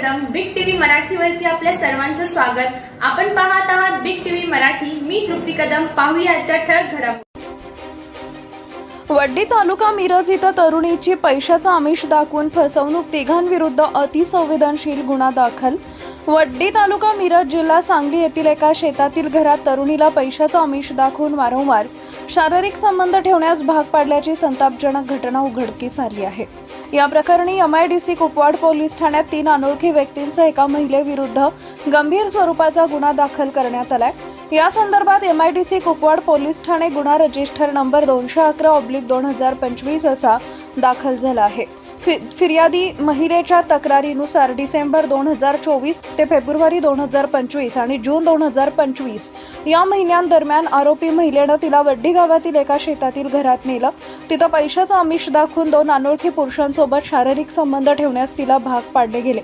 Kadam big TV मराठीवरती आपल्या सर्वांचं स्वागत. आपण पाहत आहात बिग टीव्ही मराठी. मी तृप्ती कदम. पाहूया आजच्या ठळक घडामोडी. वड्डी तालुका मिरज इथं तरुणीची पैशाचं आमिष दाखवून फसवणूक तिघांविरुद्ध अतिसंवेदनशील गुन्हा दाखल. वड्डी तालुका मिरज जिल्हा सांगली येथील एका शेतातील घरात तरुणीला पैशाचं आमिष दाखवून वारंवार शारीरिक संबंध ठेवण्यास भाग पाडल्याची संतापजनक घटना उघडकीस आली आहे. या प्रकरणी M I D C Kupwad police ठाण्यात तीन अनोळखी व्यक्तींसह एका महिलेविरुद्ध गंभीर स्वरूपाचा गुन्हा दाखल करण्यात आलाय. या संदर्भात M I D C Kupwad police Thane गुन्हा रजिस्टर नंबर दोनशे अकरा ऑब्लिक दोन हजार पंचवीस असा दाखल झाला आहे. फि फिर्यादी महिलेच्या तक्रारीनुसार डिसेंबर दोन हजार चोवीस ते फेब्रुवारी दोन हजार पंचवीस आणि जून दोन हजार पंचवीस या महिन्यांदरम्यान आरोपी महिलेनं तिला वड्डी गावातील एका शेतातील घरात नेलं. तिथं पैशाचं आमिष दाखवून दोन अनोळखी पुरुषांसोबत शारीरिक संबंध ठेवण्यास तिला भाग पाडले गेले.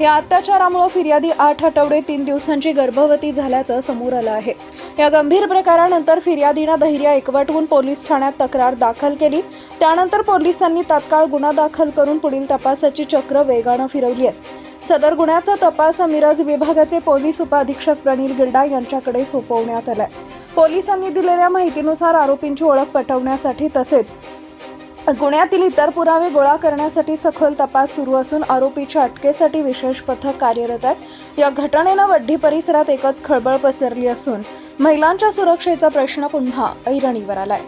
या अत्याचारामुळे फिर्यादी आठ आठवडे तीन दिवसांची गर्भवती झाल्याचं समोर आलं आहे. या गंभीर प्रकारानंतर फिर्यादीनं धैर्य एकवटवून पोलीस ठाण्यात तक्रार दाखल केली. त्यानंतर पोलिसांनी तात्काळ गुन्हा दाखल करून पुढील तपासाची चक्र वेगानं फिरवली आहे. सदर गुन्ह्याचा तपास मिरज विभागाचे पोलीस उपअधीक्षक प्रणील गिल्डा यांच्याकडे सोपवण्यात आलाय. पोलिसांनी दिलेल्या माहितीनुसार आरोपींची ओळख पटवण्यासाठी तसेच गुन्ह्यातील इतर पुरावे गोळा करण्यासाठी सखोल तपास सुरू असून आरोपीच्या अटकेसाठी विशेष पथक कार्यरत आहे. या घटनेनं वड्डी परिसरात एकच खळबळ पसरली असून महिलांच्या सुरक्षेचा प्रश्न पुन्हा ऐरणीवर आलाय.